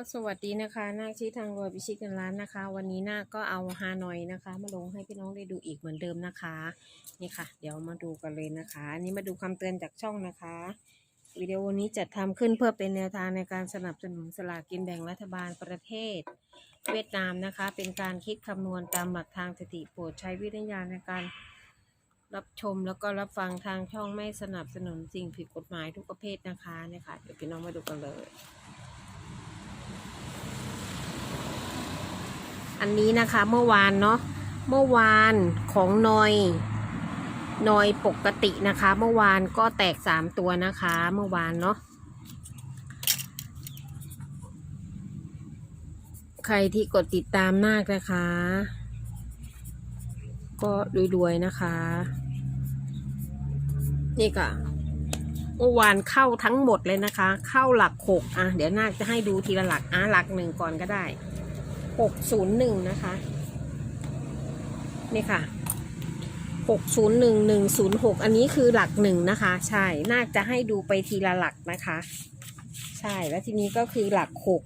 ก็สวัสดีนะคะนาคชี้ทางรวยพิชิตกันร้านนะคะ วันนี้นาคก็เอาฮานอยนะคะ มาลงให้พี่น้องได้ดูอีกเหมือนเดิมนะคะ นี่ค่ะ เดี๋ยวมาดูกันเลยนะคะ อันนี้มาดูคำเตือนจากช่องนะคะ วิดีโอนี้จะทำขึ้นเพื่อเป็นแนวทางในการสนับสนุนสลากกินแบ่งรัฐบาลประเทศ เวียดนามนะคะ เป็นการคิดคำนวณตามหลักทางสถิติโปรดใช้วิทยาณในการรับชมแล้วก็รับฟังทางช่องไม่สนับสนุนสิ่งผิดกฎหมายทุกประเภทนะคะเนี่ยค่ะเดี๋ยวพี่น้องมาดูกันเลย อันนี้นะคะเมื่อวานเนาะเมื่อวานของนอยนอยปกตินะคะ เมื่อวานก็แตกสามตัวนะคะ เมื่อวานเนาะใครที่กดติดตามนาคนะคะ ก็รวยๆนะคะ นี่ค่ะเมื่อวานเข้าทั้งหมดเลยนะคะ เข้าหลักหกอะ เดี๋ยวนาคจะให้ดูทีละหลักอะหลักหนึ่งก่อนก็ได้ หกศูนย์หนึ่งนะคะ นี่ค่ะหกศูนย์หนึ่งหนึ่งศูนย์หกอันนี้คือหลักหนึ่งนะคะ ใช่ น่าจะให้ดูไปทีละหลักนะคะ ใช่ แล้วทีนี้ก็คือหลักหก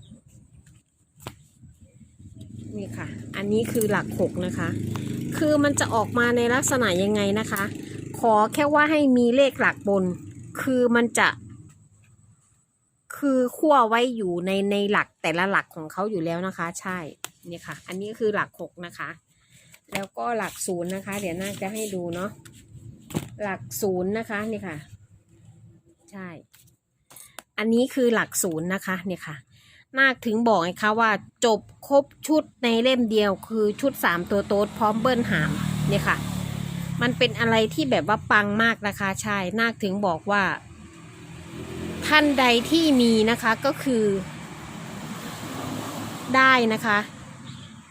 นี่ค่ะ อันนี้คือหลักหกนะคะ คือมันจะออกมาในลักษณะยังไงนะคะ ขอแค่ว่าให้มีเลขหลักบน คือมันจะคือขั้วไว้อยู่ในในหลักแต่ละหลักของเขาอยู่แล้วนะคะ ใช่ นี่ค่ะ อันนี้คือหลักหกนะคะ แล้วก็หลักศูนย์นะคะ เดี๋ยวน่าจะให้ดูเนาะ หลักศูนย์นะคะนี่ค่ะ ใช่ อันนี้คือหลักศูนย์นะคะเนี่ยค่ะ นาคถึงบอกไงคะว่าจบครบชุดในเล่มเดียวคือชุดสามตัวโต๊ดพร้อมเบิ้ลหามเนี่ยค่ะ มันเป็นอะไรที่แบบว่าปังมากนะคะ ใช่ นาคถึงบอกว่า ท่านใดที่มีนะคะก็คือได้นะคะ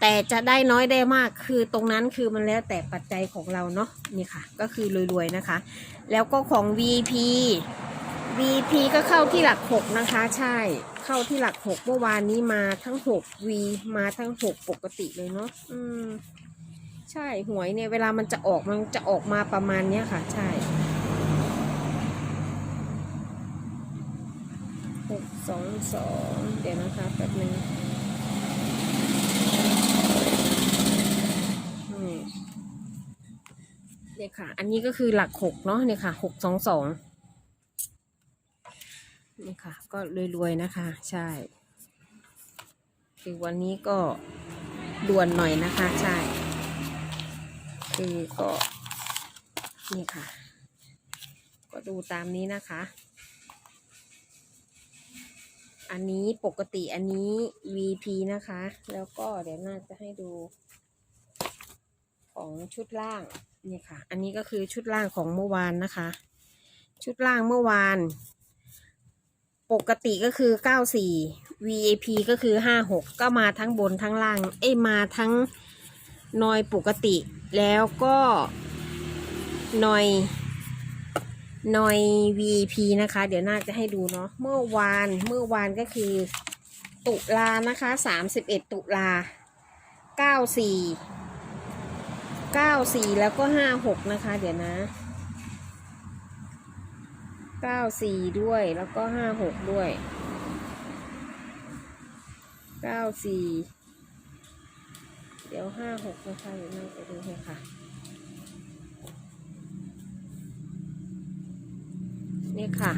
แต่จะได้น้อยได้มากคือตรงนั้นคือมันแล้วแต่ปัจจัยของเราเนาะนี่ค่ะ ก็คือรวยๆนะคะ แล้วก็ของ VP VP ก็เข้าที่หลักหกนะคะ ใช่เข้าที่หลักหกเมื่อวานนี้มาทั้งหก V มาทั้งหกปกติเลยเนาะอืมใช่หวยเนี่ยเวลามันจะออกมันจะออกมาประมาณเนี้ยค่ะ ใช่หกสองสองเดี๋ยวนะคะแป๊บนึงนี่ เนี่ยค่ะ อันนี้ก็คือหลักหกเนาะเนี่ยค่ะหกสองสองนี่ค่ะ ก็รวยๆนะคะ ใช่ คือวันนี้ก็ด่วนหน่อยนะคะ ใช่ คือก็นี่ค่ะ ก็ดูตามนี้นะคะ อันนี้ปกติอันนี้ VP นะคะ แล้วก็เดี๋ยวน่าจะให้ดูของชุดล่าง นี่ค่ะ อันนี้ก็คือชุดล่างของเมื่อวานนะคะ ชุดล่างเมื่อวาน ปกติก็คือ94 VAP ก็คือ56ก็มาทั้งบนทั้งล่าง เอ้ยมาทั้งนอยปกติแล้วก็นอยนอย VP นะคะ เดี๋ยวน่าจะให้ดูเนาะเมื่อวานเมื่อวานก็คือ ตุลานะคะ 31 ตุลา 94 94แล้วก็56นะคะ เดี๋ยวนะ94ด้วยแล้วก็56ด้วย94เดี๋ยว56นะคะเดี๋ยวน่าจะดูให้ค่ะ นี่ค่ะ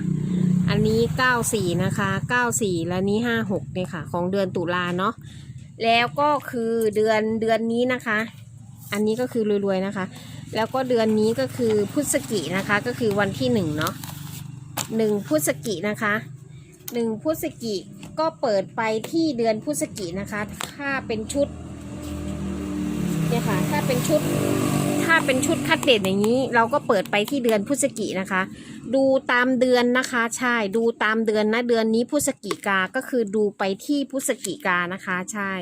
อันนี้94นะคะ94และนี้56เนี่ยค่ะ ของเดือนตุลาเนาะแล้วก็คือเดือนเดือนนี้นะคะ อันนี้ก็คือรวยๆนะคะ แล้วก็เดือนนี้ก็คือพฤศจินะคะ ก็คือวันที่หนึ่งเนาะหนึ่งพฤศจินะคะหนึ่งพฤศจิก็เปิดไปที่เดือนพฤศจินะคะ ถ้าเป็นชุดเนี่ยค่ะ ถ้าเป็นชุด ถ้าเป็นชุดคัดเด่นอย่างนี้ เราก็เปิดไปที่เดือนพฤศจินะคะ ดูตามเดือนนะคะ ใช่ ดูตามเดือนนะ เดือนนี้พฤศจิกา ก็คือดูไปที่พฤศจิกานะคะ ใช่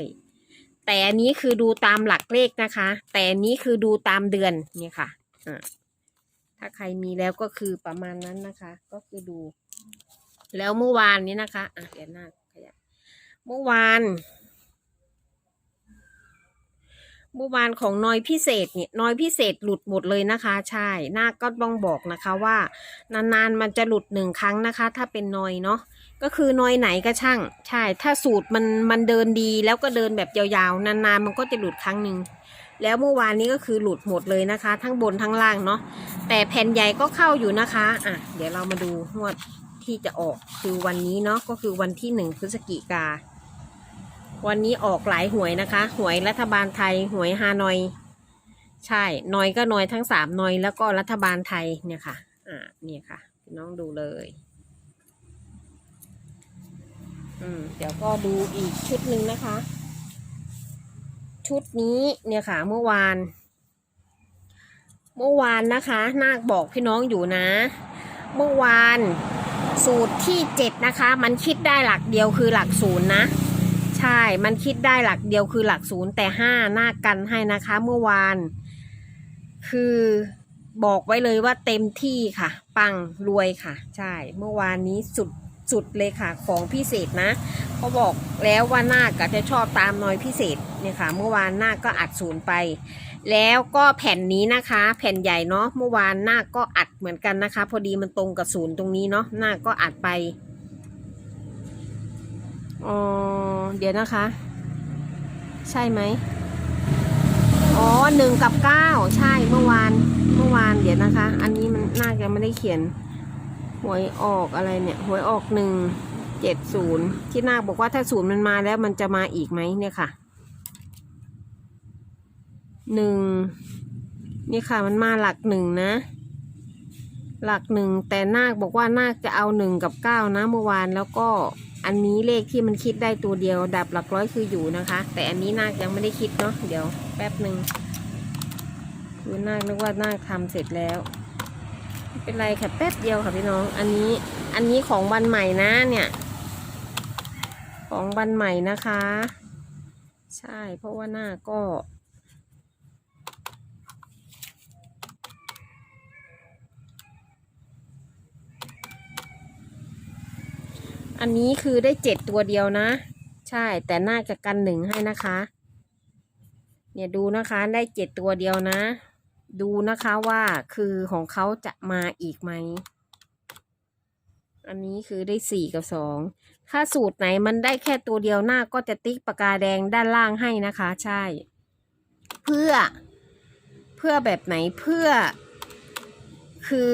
แต่อันนี้คือดูตามหลักเลขนะคะ แต่อันนี้คือดูตามเดือนเนี่ยค่ะอ่าถ้าใครมีแล้วก็คือประมาณนั้นนะคะ ก็คือดู แล้วเมื่อวานนี้นะคะอะเดี๋ยวหน้าขยับเมื่อวานเมื่อวานของน้อยพิเศษเนี่ยน้อยพิเศษหลุดหมดเลยนะคะ ใช่หน้าก็ต้องบอกนะคะว่า นานๆมันจะหลุดหนึ่งครั้งนะคะ ถ้าเป็นน้อยเนาะ ก็คือน้อยไหนก็ช่าง ใช่ ถ้าสูตรมันมันเดินดีแล้วก็เดินแบบยาวๆ นานๆ มันก็จะหลุดครั้งหนึ่งแล้วเมื่อวานนี้ก็คือหลุดหมดเลยนะคะ ทั้งบนทั้งล่างเนาะแต่แผ่นใหญ่ก็เข้าอยู่นะคะอะเดี๋ยวเรามาดูงวดที่จะออกคือวันนี้เนาะก็คือวันที่หนึ่งพฤศจิกา วันนี้ออกหลายหวยนะคะ หวยรัฐบาลไทยหวยฮานอย ใช่นอยก็นอยทั้งสามนอยแล้วก็รัฐบาลไทยเนี่ยค่ะอ่าเนี่ยค่ะน้องดูเลย อืมเดี๋ยวก็ดูอีกชุดหนึ่งนะคะ ชุดนี้เนี่ยค่ะ เมื่อวาน เมื่อวานนะคะ นาคบอกพี่น้องอยู่นะ เมื่อวานสูตรที่เจ็ดนะคะ มันคิดได้หลักเดียวคือหลักศูนย์นะใช่ มันคิดได้หลักเดียวคือหลักศูนย์แต่ห้านาคกันให้นะคะ เมื่อวาน คือบอกไว้เลยว่าเต็มที่ค่ะ ปังรวยค่ะ ใช่ เมื่อวานนี้สุด สุดเลยค่ะของพิเศษนะเขาบอกแล้วว่านาคก็จะชอบตามน้อยพิเศษเนี่ยค่ะ เมื่อวานนาคก็อัดศูนย์ไป แล้วก็แผ่นนี้นะคะ แผ่นใหญ่เนาะเมื่อวานนาคก็อัดเหมือนกันนะคะ พอดีมันตรงกับศูนย์ตรงนี้เนาะนาคก็อัดไปอ๋อเดี๋ยวนะคะ ใช่ไหมอ๋อหนึ่งกับเก้าใช่เมื่อวานเมื่อวานเดี๋ยวนะคะ อันนี้มันน่าจะไม่ได้เขียน หวยออกอะไรเนี่ยหวยออกหนึ่งเจ็ดศูนย์ที่นาคบอกว่าถ้าศูนย์มันมาแล้วมันจะมาอีกไหมเนี่ยค่ะหนึ่งนี่ค่ะมันมาหลักหนึ่งนะ หลักหนึ่งแต่นาคบอกว่านาคจะเอาหนึ่งกับเก้านะเมื่อวานแล้วก็อันนี้เลขที่มันคิดได้ตัวเดียว ดับหลักร้อยคืออยู่นะคะ แต่อันนี้นาคยังไม่ได้คิดเนาะเดี๋ยวแป๊บหนึ่งคือนาคนึกว่านาคทำเสร็จแล้ว เป็นไรค่ะแป๊บเดียวค่ะพี่น้อง อันนี้อันนี้ของวันใหม่นะเนี่ย ของวันใหม่นะคะ ใช่เพราะว่าหน้าก็อันนี้คือได้เจ็ดตัวเดียวนะ ใช่แต่น่าจะกันหนึ่งให้นะคะ เนี่ยดูนะคะได้เจ็ดตัวเดียวนะ ดูนะคะว่าคือของเขาจะมาอีกไหม อันนี้คือได้สี่กับสอง ถ้าสูตรไหนมันได้แค่ตัวเดียวหน้าก็จะติ๊กปากกาแดงด้านล่างให้นะคะ ใช่ เพื่อ เพื่อแบบไหนเพื่อ คือ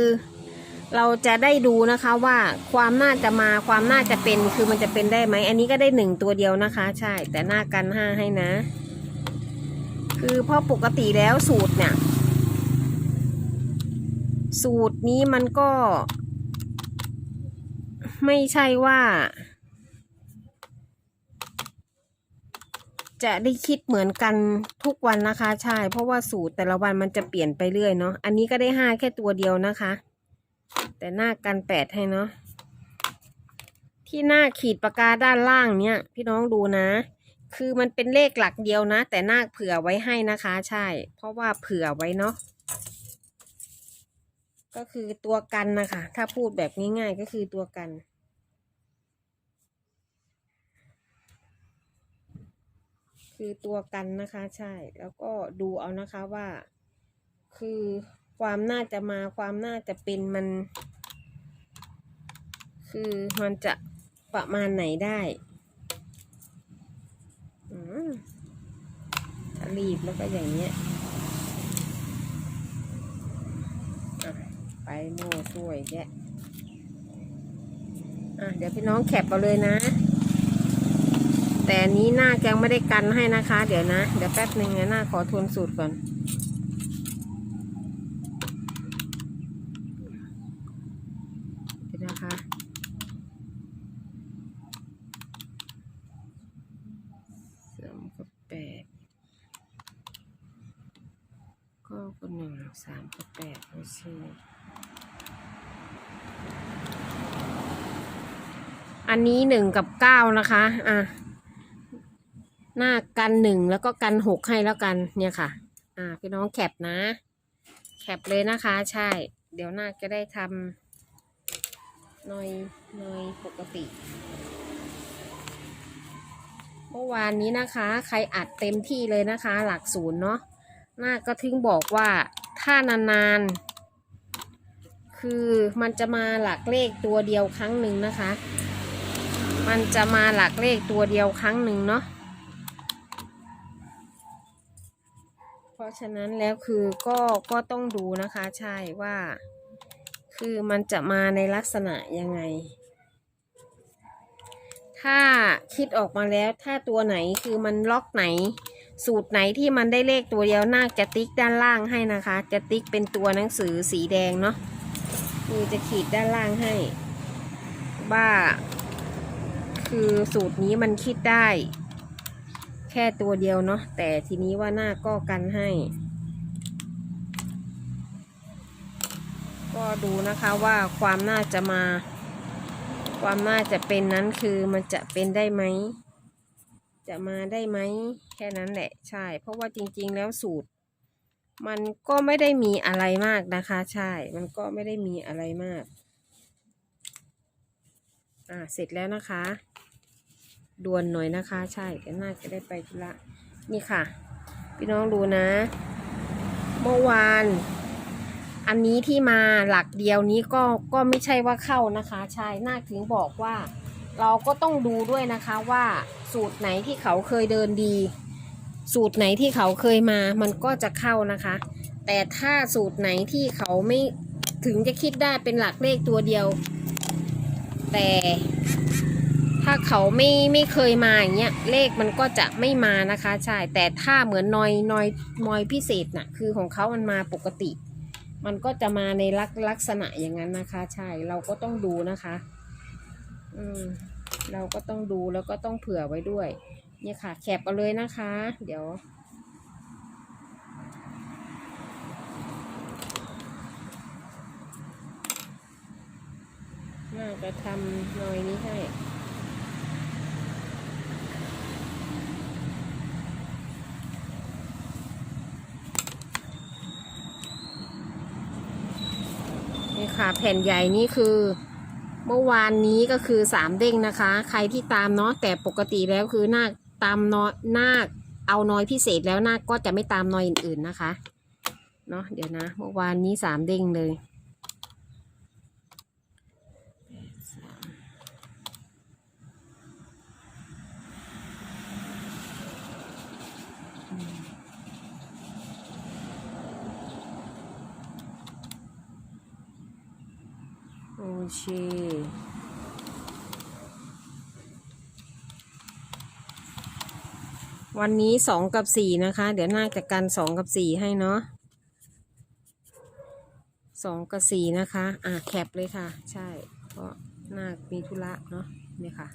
เราจะได้ดูนะคะว่าความน่าจะมาความน่าจะเป็นคือมันจะเป็นได้ไหม อันนี้ก็ได้หนึ่งตัวเดียวนะคะ ใช่ แต่หน้ากันห้าให้นะ คือเพราะปกติแล้วสูตรเนี่ย สูตรนี้มันก็ ไม่ใช่ว่า จะได้คิดเหมือนกันทุกวันนะคะ ใช่ เพราะว่าสูตรแต่ละวันมันจะเปลี่ยนไปเรื่อยเนาะอันนี้ก็ได้ห้าแค่ตัวเดียวนะคะ แต่หน้ากันแปดให้เนาะที่หน้าขีดปากกาด้านล่างเนี่ย พี่น้องดูนะ คือมันเป็นเลขหลักเดียวนะ แต่หน้าเผื่อไว้ให้นะคะ ใช่ เพราะว่าเผื่อไว้เนาะ ก็คือตัวกันนะคะ ถ้าพูดแบบง่ายๆก็คือตัวกัน คือตัวกันนะคะใช่ แล้วก็ดูเอานะคะว่า คือความน่าจะมาความน่าจะเป็นมัน คือมันจะประมาณไหนได้อืมถ้ารีบแล้วก็อย่างเงี้ยอะ ไปโม่ช่วยแยะอะเดี๋ยวพี่น้องแคปเอาเลยนะ แต่อันนี้หน้ายังไม่ได้กันให้นะคะ เดี๋ยวนะ เดี๋ยวแป๊บหนึ่งนะหน้าขอทวนสูตรก่อนดูนะคะสามกับแปดก็คนหนึ่งสามกับแปดไม่ใช่ อันนี้หนึ่งกับเก้านะคะอะหน้ากันหนึ่งแล้วก็กันหกให้แล้วกันเนี่ยค่ะ อ่าพี่น้องแคปนะ แคปเลยนะคะ ใช่ เดี๋ยวหน้าจะได้ทำหน่อยหน่อยปกติเมื่อวานนี้นะคะ ใครอัดเต็มที่เลยนะคะ หลักศูนย์เนาะหน้าก็ถึงบอกว่าถ้านานๆคือมันจะมาหลักเลขตัวเดียวครั้งหนึ่งนะคะ มันจะมาหลักเลขตัวเดียวครั้งหนึ่งเนาะ เพราะฉะนั้นแล้วคือก็ก็ต้องดูนะคะใช่ว่า คือมันจะมาในลักษณะยังไง ถ้าคิดออกมาแล้วถ้าตัวไหนคือมันล็อกไหน สูตรไหนที่มันได้เลขตัวเดียวนาจะติ๊กด้านล่างให้นะคะ จะติ๊กเป็นตัวหนังสือสีแดงเนาะคือจะขีดด้านล่างให้ว่า คือสูตรนี้มันคิดได้ แค่ตัวเดียวเนาะแต่ทีนี้ว่าหน้าก็กันให้ ก็ดูนะคะว่าความน่าจะมา ความน่าจะเป็นนั้นคือมันจะเป็นได้ไหม จะมาได้ไหม แค่นั้นแหละใช่ เพราะว่าจริง ๆ แล้วสูตร มันก็ไม่ได้มีอะไรมากนะคะ ใช่ มันก็ไม่ได้มีอะไรมาก อ่า เสร็จแล้วนะคะ ด่วนหน่อยนะคะ ใช่ก็น่าจะได้ไปธุระนี่ค่ะ พี่น้องดูนะ เมื่อวาน อันนี้ที่มาหลักเดียวนี้ก็ก็ไม่ใช่ว่าเข้านะคะ ใช่น่าถึงบอกว่า เราก็ต้องดูด้วยนะคะว่าสูตรไหนที่เขาเคยเดินดี สูตรไหนที่เขาเคยมา มันก็จะเข้านะคะ แต่ถ้าสูตรไหนที่เขาไม่ถึงจะคิดได้เป็นหลักเลขตัวเดียว แต่ถ้าเขาไม่ไม่เคยมาอย่างเงี้ยเลขมันก็จะไม่มานะคะใช่แต่ถ้าเหมือนนอยนอยนอยพิเศษน่ะคือของเขามันมาปกติ มันก็จะมาในลักลักษณะอย่างนั้นนะคะ ใช่เราก็ต้องดูนะคะ อืมเราก็ต้องดูแล้วก็ต้องเผื่อไว้ด้วย เนี่ยค่ะ แคปเอาเลยนะคะ เดี๋ยว น่าจะทำหน่อยนี้ให้นี่ค่ะแผ่นใหญ่นี่คือ เมื่อวานนี้ก็คือสามเด้งนะคะ ใครที่ตามเนาะแต่ปกติแล้วคือนาคตามน้อนาคเอาน้อยพิเศษแล้วนาคก็จะไม่ตามน้อยอื่นๆนะคะ เนาะเดี๋ยวนะ เมื่อวานนี้สามเด้งเลย ชี วันนี้สองกับสี่นะคะ เดี๋ยวน่าจะการสองกับสี่ให้เนาะสองกับสี่นะคะ อะแคปเลยค่ะ ใช่ เพราะน่ามีธุระเนาะเนี่ยค่ะ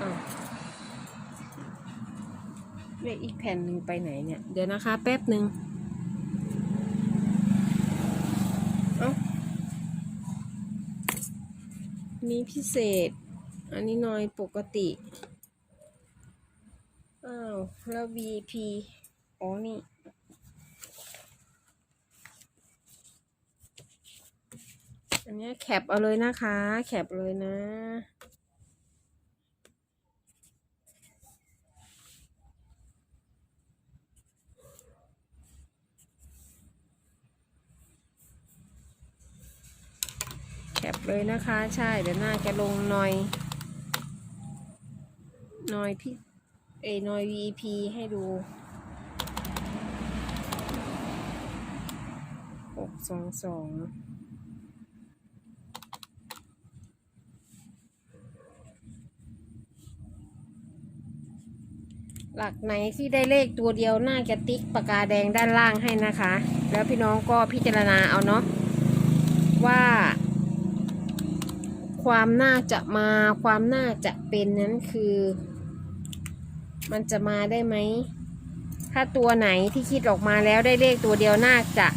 อ้าว เลขอีกแผ่นหนึ่งไปไหนเนี่ย เดี๋ยวนะคะ แป๊บหนึ่งเอ้านี้พิเศษ อันนี้น้อยปกติ อ้าว แล้ว V P อ๋อ นี่อันเนี้ยแคปเอาเลยนะคะ แคปเลยนะ แคป เลยนะคะ ใช่เดี๋ยวหน้าจะลงหน่อยหน่อยพี่เอหน่อย VP ให้ดูหกสองสองหลักไหนที่ได้เลขตัวเดียวน่าจะติ๊กปากกาแดงด้านล่างให้นะคะ แล้วพี่น้องก็พิจารณาเอาเนาะว่า ความน่าจะมาความน่าจะเป็นนั้นคือ มันจะมาได้ไหม ถ้าตัวไหนที่คิดออกมาแล้วได้เลขตัวเดียวน่าจะ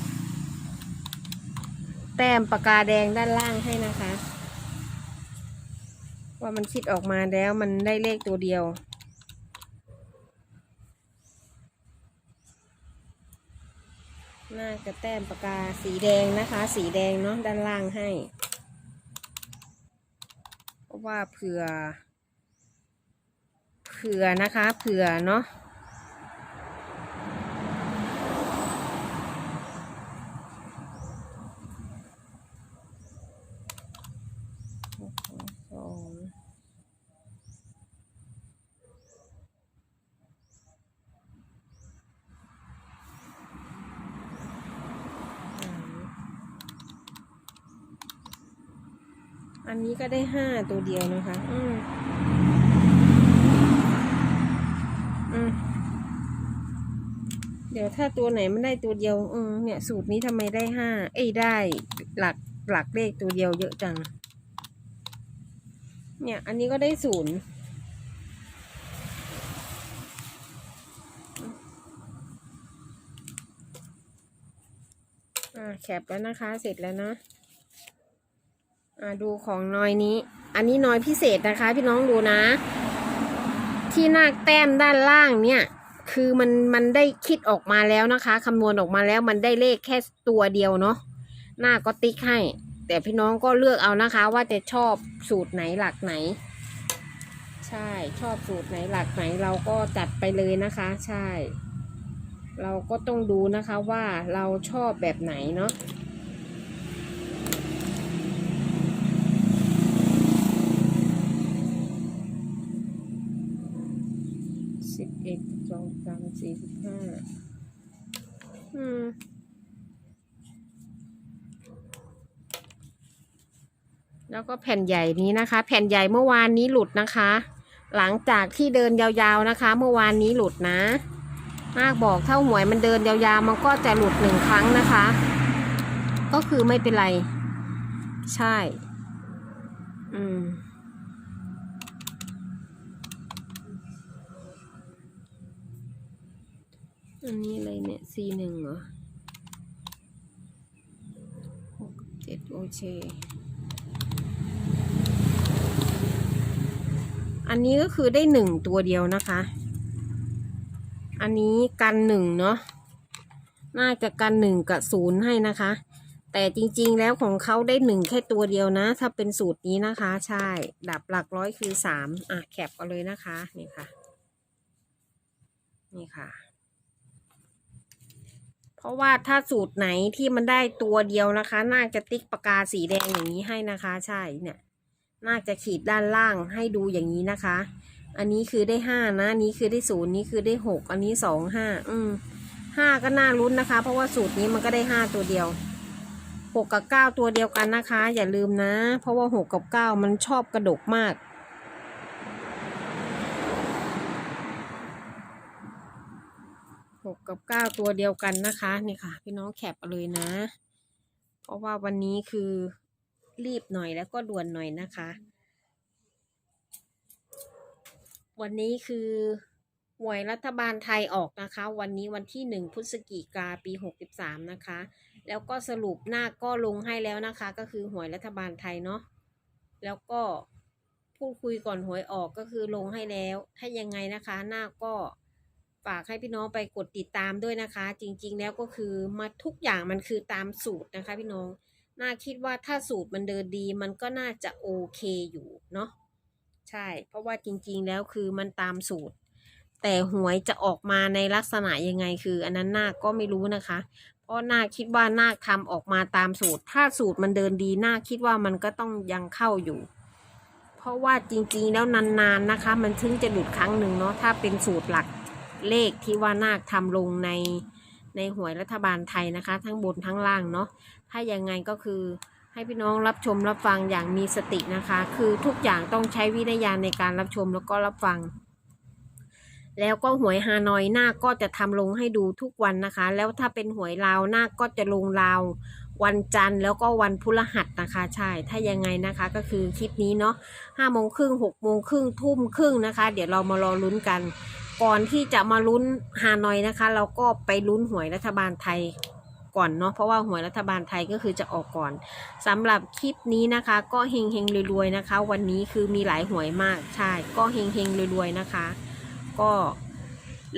แต้มปากกาแดงด้านล่างให้นะคะ ว่ามันคิดออกมาแล้วมันได้เลขตัวเดียวน่าจะแต้มปากกาสีแดงนะคะ สีแดงเนาะด้านล่างให้ เพราะว่าเผื่อ เผื่อนะคะ เผื่อเนาะ อันนี้ก็ได้ห้าตัวเดียวนะคะ อืมอืมเดี๋ยวถ้าตัวไหนมันได้ตัวเดียวอืมเนี่ย สูตรนี้ทำไมได้ห้าเอ้ยได้หลักหลักเลขตัวเดียวเยอะจัง เนี่ย อันนี้ก็ได้ศูนย์แคปแล้วนะคะ เสร็จแล้วเนาะ อ่าดูของน้อยนี้ อันนี้น้อยพิเศษนะคะ พี่น้องดูนะ ที่หน้าแต้มด้านล่างเนี่ย คือมันมันได้คิดออกมาแล้วนะคะคำนวณออกมาแล้วมันได้เลขแค่ตัวเดียวเนาะหน้าก็ติ๊กให้ แต่พี่น้องก็เลือกเอานะคะ ว่าจะชอบสูตรไหนหลักไหน ใช่ชอบสูตรไหนหลักไหนเราก็จัดไปเลยนะคะ ใช่ เราก็ต้องดูนะคะว่าเราชอบแบบไหนเนาะสิบ เอ็ดสองสามสี่สิบห้าอืมแล้วก็แผ่นใหญ่นี้นะคะ แผ่นใหญ่เมื่อวานนี้หลุดนะคะ หลังจากที่เดินยาวๆนะคะ เมื่อวานนี้หลุดนะ มากบอกถ้าหวยมันเดินยาวๆมันก็จะหลุดหนึ่งครั้งนะคะ ก็คือไม่เป็นไร ใช่ อืม อันนี้อะไรเนี่ย C หนึ่งเหรอหกเจ็ดโอเคอันนี้ก็คือได้หนึ่งตัวเดียวนะคะ อันนี้กันหนึ่งเนาะ น่าจะกันหนึ่งกับศูนย์ให้นะคะ แต่จริงๆแล้วของเขาได้หนึ่งแค่ตัวเดียวนะ ถ้าเป็นสูตรนี้นะคะ ใช่ ดับหลักร้อยคือสามอะแคปกันเลยนะคะ นี่ค่ะ นี่ค่ะ เพราะว่าถ้าสูตรไหนที่มันได้ตัวเดียวนะคะ น่าจะติ๊กปากกาสีแดงอย่างนี้ให้นะคะ ใช่เนี่ย น่าจะขีดด้านล่างให้ดูอย่างนี้นะคะ อันนี้คือได้ห้านะนี้คือได้ศูนย์นี้คือได้หกอันนี้สองห้าอืมห้าก็น่าลุ้นนะคะ เพราะว่าสูตรนี้มันก็ได้ห้าตัวเดียวหกกับเก้าตัวเดียวกันนะคะ อย่าลืมนะ เพราะว่าหกกับเก้ามันชอบกระดกมาก กกับเก้าตัวเดียวกันนะคะนี่ค่ะ พี่น้องแคปเอาเลยนะ เพราะว่าวันนี้คือรีบหน่อยแล้วก็ด่วนหน่อยนะคะ วันนี้คือหวยรัฐบาลไทยออกนะคะ วันนี้วันที่หนึ่งพฤศจิกาปีหกสิบสามนะคะ แล้วก็สรุปหน้าก็ลงให้แล้วนะคะ ก็คือหวยรัฐบาลไทยเนาะแล้วก็พูดคุยก่อนหวยออกก็คือลงให้แล้วถ้ายังไงนะคะ หน้าก็ ฝากให้พี่น้องไปกดติดตามด้วยนะคะ จริง ๆ แล้วก็คือมาทุกอย่างมันคือตามสูตรนะคะ พี่น้องน่าคิดว่าถ้าสูตรมันเดินดี มันก็น่าจะโอเคอยู่เนาะใช่ เพราะว่าจริง ๆ แล้วคือมันตามสูตร แต่หวยจะออกมาในลักษณะยังไงคือ อันนั้นนาก็ไม่รู้นะคะ เพราะนาคคิดว่านาคทำออกมาตามสูตร ถ้าสูตรมันเดินดีนาคคิดว่ามันก็ต้องยังเข้าอยู่ เพราะว่าจริง ๆ แล้วนานๆนะคะ มันถึงจะหลุดครั้งหนึ่งเนาะถ้าเป็นสูตรหลัก เลขที่ว่านาคทำลงในในหวยรัฐบาลไทยนะคะ ทั้งบนทั้งล่างเนาะถ้ายังไงก็คือให้พี่น้องรับชมรับฟังอย่างมีสตินะคะ คือทุกอย่างต้องใช้วิทยาณในการรับชมแล้วก็รับฟัง แล้วก็หวยฮานอยหน้าก็จะทำลงให้ดูทุกวันนะคะ แล้วถ้าเป็นหวยลาวหน้าก็จะลงลาววันจันทร์แล้วก็วันพฤหัสนะคะ ใช่ ถ้ายังไงนะคะก็คือคลิปนี้เนาะห้าโมงครึ่งหกโมงครึ่งทุ่มครึ่งนะคะ เดี๋ยวเรามารอลุ้นกัน ก่อนที่จะมาลุ้นฮานอยนะคะ เราก็ไปลุ้นหวยรัฐบาลไทยก่อนเนาะเพราะว่าหวยรัฐบาลไทยก็คือจะออกก่อนสำหรับคลิปนี้นะคะ ก็เฮงเฮงรวยๆนะคะ วันนี้คือมีหลายหวยมากใช่ ก็เฮงเฮงรวยๆนะคะ ก็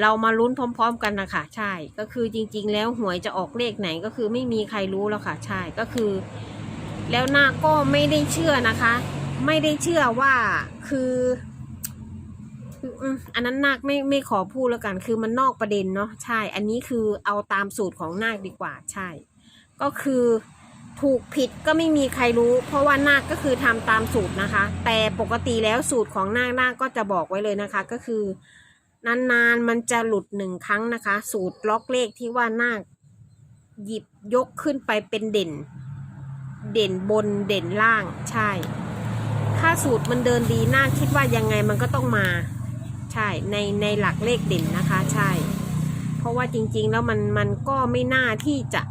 เรามาลุ้นพร้อม ๆ กันนะคะใช่ก็คือจริง ๆ แล้วหวยจะออกเลขไหนก็คือไม่มีใครรู้แล้วค่ะ ใช่ก็คือ แล้วหน้าก็ไม่ได้เชื่อนะคะ ไม่ได้เชื่อว่าคือ อันนั้นนาคไม่ไม่ขอพูดแล้วกัน คือมันนอกประเด็นเนาะใช่ อันนี้คือเอาตามสูตรของนาคดีกว่าใช่ ก็คือถูกผิดก็ไม่มีใครรู้ เพราะว่านาคก็คือทำตามสูตรนะคะ แต่ปกติแล้วสูตรของนาคนาคก็จะบอกไว้เลยนะคะ ก็คือนานๆมันจะหลุดหนึ่งครั้งนะคะ สูตรล็อกเลขที่ว่านาคหยิบยกขึ้นไปเป็นเด่น เด่นบนเด่นล่างใช่สูตรมันเดินดีน่าคิดว่ายังไงมันก็ต้องมา ใช่ในในหลักเลขเด่นนะคะใช่ เพราะว่าจริง ๆ แล้วมันมันก็ไม่น่าที่จะ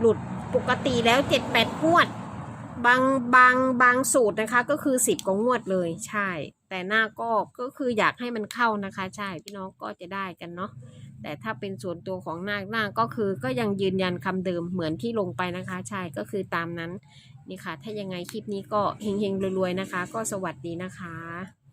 หลุดปกติแล้วเจ็ดแปดงวด บางบางบางสูตรนะคะ ก็คือสิบกว่างวดเลยใช่ แต่หน้าก็ก็คืออยากให้มันเข้านะคะ ใช่พี่น้องก็จะได้กันเนาะแต่ถ้าเป็นส่วนตัวของนาคหน้าก็คือก็ยังยืนยันคำเดิมเหมือนที่ลงไปนะคะ ใช่ก็คือตามนั้นนี่ค่ะ ถ้ายังไงคลิปนี้ก็เฮงๆรวยๆนะคะ ก็สวัสดีนะคะ